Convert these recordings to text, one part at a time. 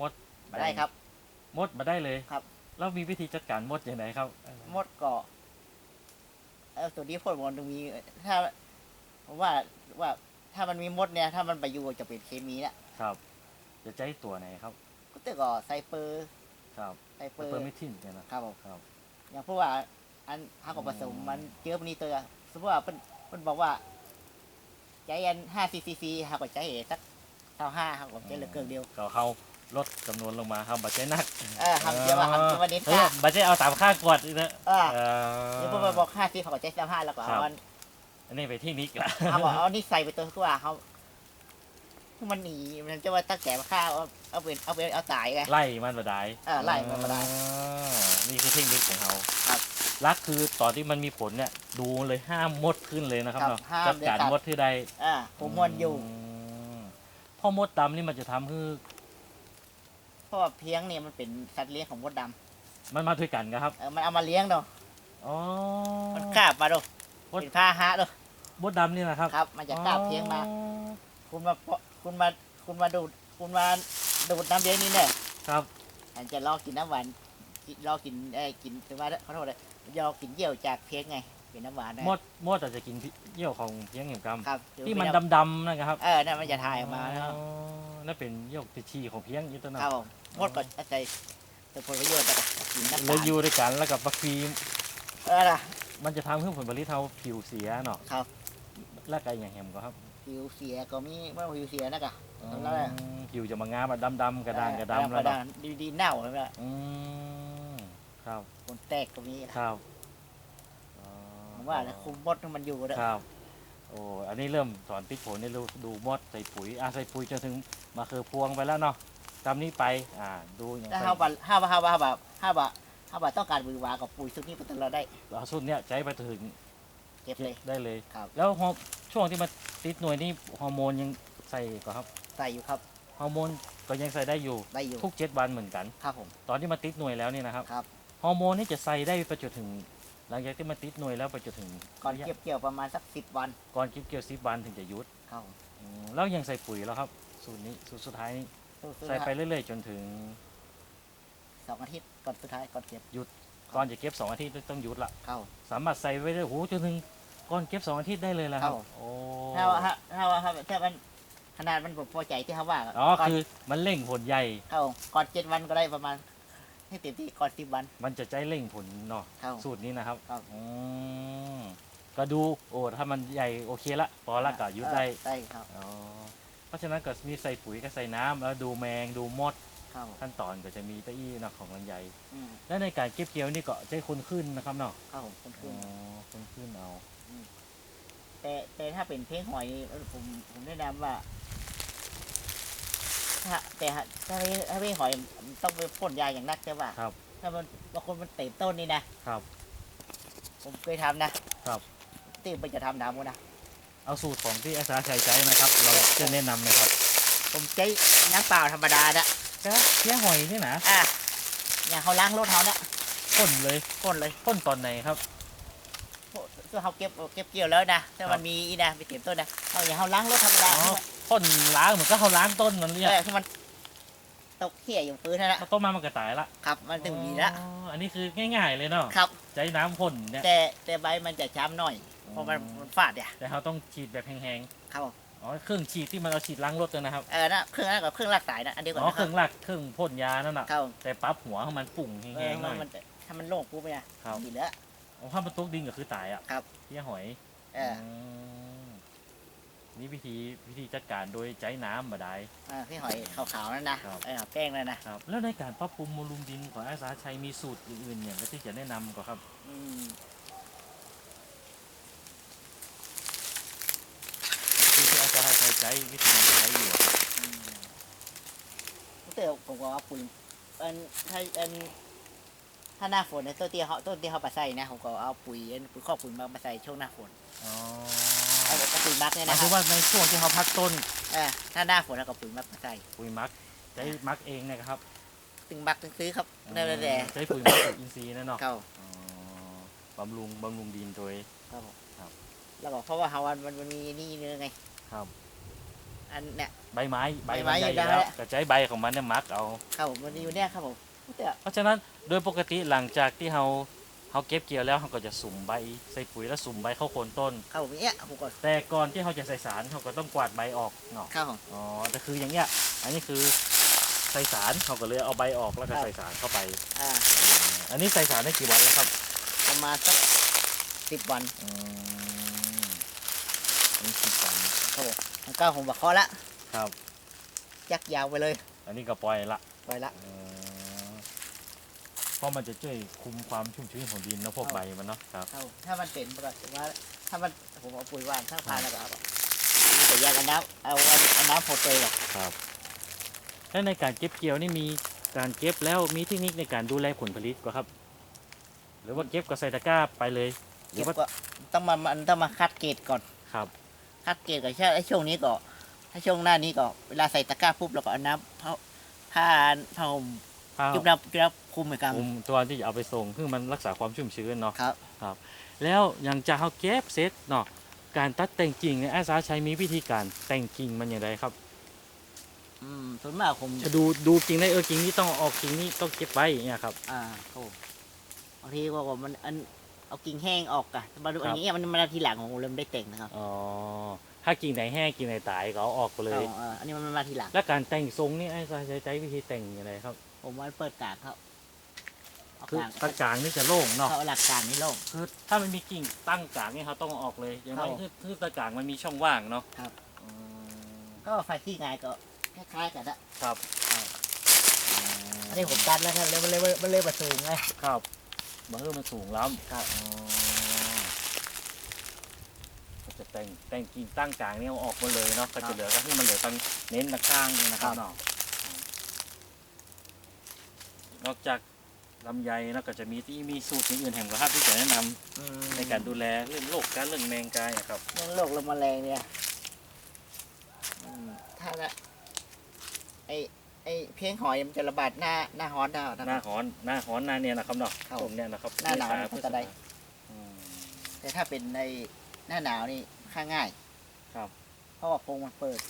มดมาได้ครับ มดมาได้เลยครับ แล้วมีวิธีจัดการมดอย่างไรครับ มดก็เออตัวนี้พ่นมันต้องมีถ้าผมว่าว่าถ้ามันมีมดเนี่ย ถ้ามันไปอยู่จะเป็นเคมีนะครับ จะใช้ตัวไหนครับ ก็ตึกก็ไซเปอร์ครับไซเปเปอร์อร์ไม่ทิ้งเนี่ยนะครับผมครับ อย่างพวกว่า อันห้ากับผสมมันเจอมันนี้ตัวสมมติว่าเพิ่นเพิ่นบอกว่าใจอันห้าซีซีซีห้ากับใจเอสักเท่าห้าห้ากับใจเหลือเกินเดียวก็เขา ลดจำนวนลงมาครับบัตรใจนักเออทำเดียวว่าทำเดียววันนี้เฮ้ยค่ะ บัตรใจเอาตามค่ากวดอีกนะเออ เออเดี๋ยวพวกมันบอกห้าซีเขากับใจเท่าห้าแล้วก็ครัเอาบอันอันนี้ไปที่นิกละเอาบอกเอานี่ใส่ไปตัวตัวเขามันหนีมันจะว่าตั้งแต่มาฆ่าเอาเอาเป็นเอาเป็นเอาตายไง ไล่มันมาได้เออไล่มันมาได้อ่านี่คือเทคนิคของเขาครับลักคือตอนที่มันมีผลเนี่ย ดูเลยห้ามมดขึ้นเลยนะครับครับเนาะห้ามจัดการเด็ดขาดมดที่ใด อ่าผมมันอยู่มเพราะมดดำนี่มันจะทำให้ เพราะว่าเพียงเนี่ยมันเป็นสัตว์เลี้ยงของมดดมันมาด้วยกันครับำเออมันเอามาเลี้ยงเนาะอ๋อ มันกราบมาดูมด เป็นพาหะเนาะมดดำนี่นะครับครับ มันจะกราบเพียงมา อ๋อคุณมาเพาะคุณมาคุณมาดูดคุณมาดูดน้ำเลี้ยงนี่เนี่ยครับ มันจะรอกินน้ำหวานกินรอกินไอ้ยกินแต่ว่าขอโทษเลยรอกินเยี่ยวจากเพียงไง เป็นน้ำหวานนะมดมดอาจจะกินเยี่ยวของเพียงเหี่ยมกรรม ครับที่มันเป็ดำๆนะครับ เออนั่นมันจะถ่ายออกมาแล้ว อ๋อ นั่นเป็นเยี่ยวติดชีของเพียงยี่ต้นคนะรับผมมดก็อาศัยแต่ผลประโยชน์จากกินน้ำเลตายลอยู่ด้วยกันแล้วกับบักฟีมเออนะมันจะทำให้ผลผลิตเราผิวเสียเนาะครับและไกอย่างแหมก็ครับผิวเสียก็มีเมื่อผิวเสียนะกะแล้วแหละอืมผิวจะมางามแบบดำๆกระด้างกระเออดำกแล้วระด้าเนาะงดีดีเน่าแล้วนะอืมครับคนแตกก็มีครับอ๋อผมว่าแล้วคุมมดให้มันอยู่นะครับ โอ้อันนี้เริ่มสอนติ๊กผลนี่ดูดูมดใส่ปุ๋ยอะใส่ปุ๋ยจนถึงมาคือพวงไปแล้วเนาะตามนี้ไปอ่าดูอย่างถ้าไปห้าบาทห้าบาทห้าบาทห้าบาทห้าบาทห้าบาทต้องการบือหวากับปุ๋ยชุดนี้เป็นตัวเราได้เอาสุดเนี้ยใช้ไปถึงเก็บเลย ได้เลย ครับ แล้วฮอร์ช่วงที่มาติดหน่วยนี่ฮอร์โมนยังใส่ก่อนครับใส่อยู่ครับฮอร์โมนก็ยังใส่ได้อยู่ได้อยู่ทุกเจ็ดวันเหมือนกัน ครับผม ตอนที่มาติดหน่วยแล้วนี่นะครับครับฮอร์โมนนี่จะใส่ได้ไปจนถึง หลังจากที่มาติดหน่วยแล้วไปจนถึงก่อนเก็บเกี่ยวประมาณสักสิบวัน ก่อนเก็บเกี่ยวสิบวันถึงจะหยุดครับผมอืมแล้วยังใส่ปุ๋ยแล้วครับ สูตรนี้สูตรสุดท้ายนี้สู้ๆใส่ไปครับเรื่อยๆ จนถึงสองอาทิตย์ก่อนสุดท้ายก่อนเก็บก่อนจะเก็บสองอาทิตย์ต้องหยุดละเข้า สามารถใส่ไว้ได้โหจนถึงก่อนเก็บสองอาทิตย์ได้เลยละครับครับโอ้ถ้าว่าถ้าถ้าว่าถ้าถ้ามันขนาดมันบ่พอใจที่เขาว่าอ๋อก่นคือมันเร่งผลใหญ่เข้าก่อนเจ็ดวันก็ได้ประมาณ ให้เต็มที่ก่อนสิบวัน มันจะใจเร่งผลเนาะเข้าสูตรนี้นะครับครับ อืมก็ดูโอ้ถ้ามันใหญ่โอเคละพอละก็หยุดได้ได้ครับอ๋อเพราะฉะนั้นก็มีใส่ปุ๋ยก็ใส่น้ำแล้วดูแมงดูมดเข้าขั้นตอนก็จะมีตะอี้นะของลำไยอืมและในการเก็บเกี่ยวนี่ก็ใจคนขึ้นนะครับเนาะเข้าผมอ๋ขึ้อนคนขึ้นเอา แต่แต่ถ้าเป็นเพลงหอยนี่เออผมผมแนะนำว่า ถ้าแต่ถ้าถ้าเพลงถ้าเพลงหอยมันต้องไปพ่นยาอย่างนักใช่ป่ะครับ ถ้ามันบางคนมันเต็มต้นนี่นะครับ ผมเคยทำนะครับ ที่ไปจะทำน้ำกันนะเอาสูตรของที่อาสาชัยใช้นะครับ เราจะแนะนำนะครับผมใช้น้ำเปล่าธรรมดานะก็เพี้ยหอยนี่นะอะอย่างเขาล้างรถเขาเนี่ยพ่นเลยพ่นเลยพ่นตอนไหนครับเพื่อเขาเก็บเก็บเกี่ยวแล้วนะถ้าครัมับนมีอีนะไปเต็มต้นนะเอาอย่างเขาล้างรถธรรมดาอ๋อ พ่นล้างเหมือนก็เขาล้างต้นมันเนี่ยแต่ที่มันตกเขี่ยอยู่พื้นนั่นแหละพอต้นมามันก็ตายละครับ มันถึงมีละอ๋ออันนี้คือง่าย ๆเลยเนาะครับ ใช้น้ำพ่นเนี่ย แต่แต่ใบมันจะช้ำหน่อย เพราะมันอืมมันฟาดเนี่ยแต่เขาต้องฉีดแบบแห้งครับผมๆ อ๋อเครื่องฉีดที่มันเอาฉีดล้างรถเลยนะครับ เออนะเครื่องนั้นกับเครื่องลากสายนะอันเดียวกันอ๋อนะเครื่องลากเครื่องพ่นยานั่นน่ะ ครับผมแต่ปั๊บหัวของมันปุ่งเอแห้องๆหน่อยมันถ้ามันโล่งปุ๊บเนี่ยครับดีแล้ว อ๋อถ้ามันตกดินก็คือตายอะครับ เพี้ยหอยเออม นี่วิธีวิธีจัดการโดยใช้น้ำบ่ได้เออพี่หอยขาวๆนั่นนะครับ เออแป้งนั่นนะครับ แล้วในการปรับปรุงบำรุงดินของอาสาชัยมีสูตรอื่นๆอย่างที่จะแนะนำก็ครับ อืมที่ที่อาสาชัยใช้วิธีใช้อยู่อะครับอืมแต่ผมก็เอาปุ๋ยอันถ้าอันถ้าหน้าฝนเนี่ยต้นที่เขาต้นที่เขาปะใส่นะผมก็เอาปุ๋ยอันปุ๋ยครอบปุ๋ยมามาใส่ช่วงหน้าฝน อ๋อ เอาเอาปุ๋ยมักเนี่ยหมายนะคถึรังบว่าในช่วงที่เขาพักต้นเออถ้าหน้าฝนเราก็ปุ๋ยมักมาใส่ปุ๋ยมักใช้มักเองเนะครับตึงมักตึงซื้อครับนั่นแหละใช้ปุ๋ยมักแบบอินทรีย์นั่นเนาะเขาอ๋อบำรุงบำรุงดินโดย ครับผมครับ แล้วก็เพราะว่าฮาวันมันมันมีนี่เนื้อไง ครับ อันเนี่ยมใบไม้ใบใบไม้มันใหญ่ได้แล้วแล้ว ก็ใช้ใบของมันเนี่ยมักเอา ครับผมมันอยู่เนี่ยครับผมแต่เพราะฉะนั้นโดยปกติหลังจากที่เรา เราเก็บเกี่ยวแล้วเราก็จะสุ่มใบใส่ปุ๋ยแล้วสุ่มใบเข้าโคนต้นครับผมเนี่ยผมก็แต่ก่อนที่เราจะใส่สารเราก็ต้องกวาดใบออกเนาะครับผมอ๋อแต่คืออย่างเงี้ยอันนี้คือใส่สารเขาก็เลยเอาใบออกแล้วก็ครับใส่สารเข้าไป อ่า อันนี้ใส่สารได้กี่วันแล้วครับประมาณสักสิบวันอืมอันนี้สิบวันครับผมแล้วก็ผมบอกเคาะละครับ ยักยาวไปเลย อันนี้ก็ปล่อยละ ไปละ อืม เพราะมันจะช่วยคุมความชุ่มชื้นของดินแล้วพวกครับใบมันเนาะครับครับผมถ้ามันเป็นปกติว่าถ้ามันผมเอาปุ๋ยหวานข้างพานแล้วก็เอาแต่ยากันน้ำเอาเอาน้ำโพเตยอะครับแล้วในการเก็บเกี่ยวนี่มีการเก็บแล้วมีเทคนิคในการดูแลผลผลิตก็ครับ หรือว่าเก็บกับใส่ตะกร้าไปเลย หรืเก็อบว่าก็ต้องมามันต้องมาคัดเกรดก่อน ครับคัดเกรดก่อนใช่ไอ้ช่วงนี้ก็ถ้าช่วงหน้านี้ก็เวลาใส่ตะกร้าปุ๊บเราก็เอาน้ำผ้าผ้าผ้าห่ม ข้าวจุบน้ำจุบน้ำคลุมไปกลางคุมตัวที่จะเอาไปส่งเพื่อมันรักษาความชุ่มชื้นเนาะครับแล้วอย่างจะเอาเก็บเสร็จเนาะการตัดแต่งกิ่งเนี่ยอาสาใช้มีวิธีการแต่งกิ่งมันอย่างไรครับ อืมส่วนมากผมจะดูดูกิ่งได้เออกิ่งนี้ต้องเอาออกกิ่งนี้ต้องเก็บไว้เนี่ยครับ อ่าครับผมบางทีก็ว่ามันอันเอากิ่งแห้งออกอะแต่มาดูครัอับนนี้มันมาทีหลังของผมเริ่มได้แต่งนะครับอ๋อถ้ากิ่งไหนแห้งกิ่งไหนตายก็เอาออกไปเลยอาอ่าอันนี้มันมาทีหลัง แล้วการแต่งทรงนี่อาสาใช้ใช้วิธีแต่งอย่างไรครับ ผมว่าเปิดกลางครับเอาคือกลางตะกลางนี่จะโล่งเนาะเขาเอาหลักกลางนี่โล่ง คือถ้ามันมีกิ่งตั้งกลางนี่เขาต้องเอาออกเลยอย่างน้อยครับคือคือตะกลางมันมีช่องว่างเนาะครับ อืมก็ไฟที่ไงก็คล้ายๆกันนะครับอืมอันนี้ผมตัดแล้วครับเลยมันเลยมันเลยมาสูงไงครับมันเออมันสูงล้ำครับอ๋อก็จะแต่งแต่งกิ่งตั้งกลางนี่เอาออกหมาเลยเนาะก็จะเหลือก็คือมันเหลือตั้งเน้นตะข้างนี่นะครับเนาะอืม นอกจากลำไยแล้วก็จะมีที่มีสูตรอื่นๆแห่งประทับที่จะแนะนำอืมในการดูแลเรื่องโรคการเรื่องแมงกายอะครับ เรื่องโรคลมแมลงเนี่ยอืมถ้าละไอไอเพียงหอยมันจะระบาดหน้าหน้าฮ้อนได้นะหน้าหอนหน้าหอนหน้าเนี่ยนะครับเนาะครับตรงเนี้ยนะครับหน้าหนาวเมษมันพฤษจะได้ภาอืม แต่ถ้าเป็นในหน้าหนาวนี่ค่าง่ายครับ เพราะว่าโพรงมันเปิด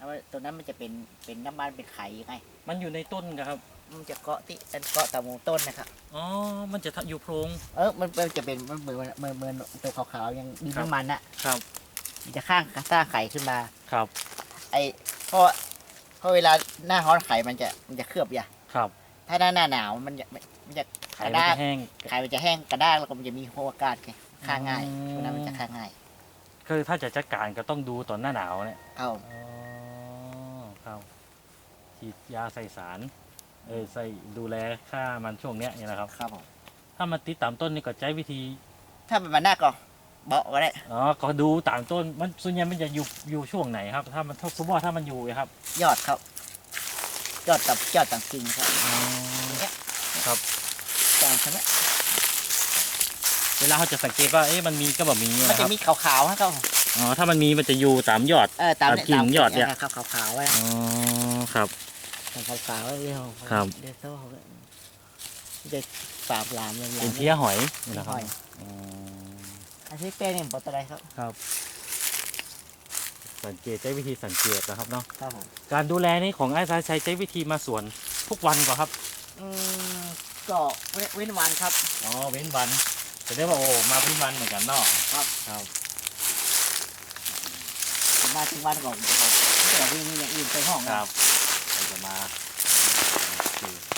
แล้วตัวนั้นมันจะเป็นเป็นน้ำมันเป็นไข่ไงมันอยู่ในต้นครับ มันจะเกาะที่มันเกาะตามวงต้นนะครับอ๋อ มันจะอยู่โพรงเออมันมันจะเป็นมันเหมือนเหมือนเหมือนตัวขาวๆยังดินครับน้ำมันอะครับ มันจะข้างสร้างไข่ขึ้นมาครับ ไอเพราะเพราะเวลาหน้าร้อนไข่มันจะมันจะเคลือบอย่าครับ ถ้าหน้าหน้าหนาวมันจะมันจะไข่กระมันด้างจะแห้งไข่มันจะแห้งกระด้างแล้วก็มันจะมีโฮอากาศไงฆ่าง่ายอืมตัวนั้นมันจะฆ่าง่ายคือถ้าจะจัดการก็ต้องดูตอนหน้าหนาวเนี่ยเอาอ๋อครับ ฉีดยาใส่สารเออใส่ดูแลฆ่ามันช่วงเนี้ยเนี่ยนะครับ ครับผมถ้ามันติดตามต้นนี่ก็ใช้วิธีถ้าเป็นมันหน้าก็เบาะก็ได้อ๋อก็ดูตามต้นมันส่วนใหญ่มันจะอยู่อยู่ช่วงไหนครับ ถ้ามันสมมติว่าถ้ามันอยู่อะครับยอดครับยอดตับยอดต่างกิ่งครับอ๋อเนี้ยครับต่างใช่ไหมเวลาเขาจะสังเกตว่าเอ๊ะมันมีก็แบบมีมันนะคจะรับมีขาวๆฮะครับอ๋อถ้ามันมีมันจะอยู่ตามยอดเออตามตามกิ่งยอดเนี่ยครับขาวๆไว้อ๋อครับ ขาวๆไว้เรียกครับ เดี๋ยวเขาเด็กฝาบหลามเลยเป็นเพี้ยหอยนี่นะคหรับอยอืมอันที่เป็นเนี่ยปตอะไรครับ ครับ สังเกตใช้วิธีสังเกตนะครับเนาะ ครับผมการดูแลนี่ของไอ้สายใช้ใช้วิธีมาสวนทุกวันก่อนครับ อืมก็เว้นเว้นวันครับ อ๋อ เว้นวันจะได้บอกโอ้ มาเว้นวันเหมือนกันเนาะครับ ครับมาถึงวันก่อนก่อนแต่วิ่งมีอย่างอื่นไปห้องครับ จะมาโอเค